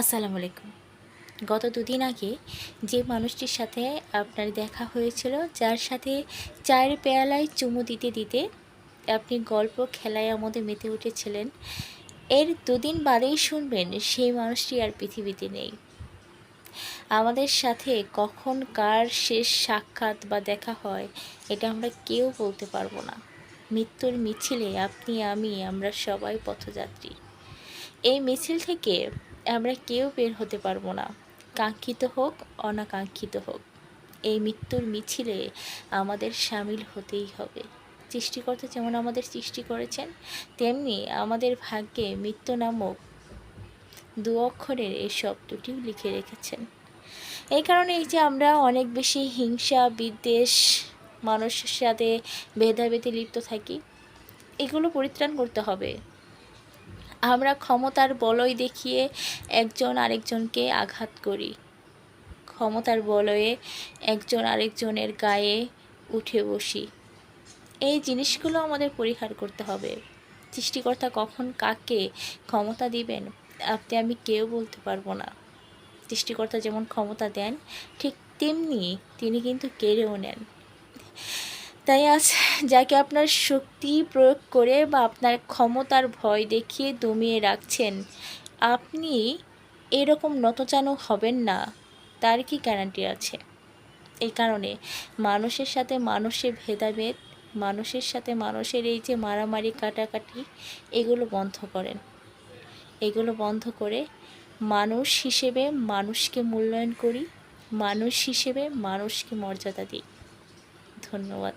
আসসালামু আলাইকুম। গত দুদিন আগে যে মানুষটির সাথে আপনার দেখা হয়েছিল, যার সাথে চায়ের পেয়ালায় চুমু দিতে দিতে আপনি গল্প খেলায় আমাদের মেতে উঠেছিলেন, এর দুদিন বাদেই শুনবেন সেই মানুষটি আর পৃথিবীতে নেই। আমাদের সাথে কখন কার শেষ সাক্ষাৎ বা দেখা হয়, এটা আমরা কেউ বলতে পারব না। মৃত্যুর মিছিলে আপনি, আমি, আমরা সবাই পথযাত্রী। এই মিছিল থেকে আমরা কেউ বের হতে পারব না। কাঙ্ক্ষিত হোক, অনাকাঙ্ক্ষিত হোক। এই মৃত্যুর মিছিলে আমাদের সামিল হতেই হবে। সৃষ্টিকর্তা যেমন আমাদের সৃষ্টি করেছেন, তেমনি আমাদের ভাগ্যে মৃত্যু নামক দু অক্ষরের এই শব্দটিও লিখে রেখেছেন। এই কারণে এই যে আমরা অনেক বেশি হিংসা, বিদ্বেষ, মানুষের সাথে ভেদাভেদে লিপ্ত থাকি, এগুলো পরিত্রাণ করতে হবে। আমরা ক্ষমতার বলয় দেখিয়ে একজন আরেকজনকে আঘাত করি। ক্ষমতার বলয়ে একজন আরেকজনের গায়ে উঠে বসি। এই জিনিসগুলো আমাদের পরিহার করতে হবে। সৃষ্টিকর্তা কখন কাকে ক্ষমতা দিবেন, আপনি, আমি কেউ বলতে পারব না। সৃষ্টিকর্তা যেমন ক্ষমতা দেন, ঠিক তেমনি তিনি কিন্তু কেড়েও নেন। তাই আজ যাকে আপনার শক্তি প্রয়োগ করে বা আপনার ক্ষমতার ভয় দেখিয়ে দমিয়ে রাখছেন, আপনি এরকম নতজানু হবেন না। তার কি গ্যারান্টি আছে? এই কারণে মানুষের সাথে মানুষের ভেদাভেদ, মানুষের সাথে মানুষের এই যে মারামারি, কাটাকাটি, এগুলো বন্ধ করেন। এগুলো বন্ধ করে মানুষ হিসেবে মানুষকে মূল্যায়ন করি, মানুষ হিসেবে মানুষকে মর্যাদা দিই। ধন্যবাদ।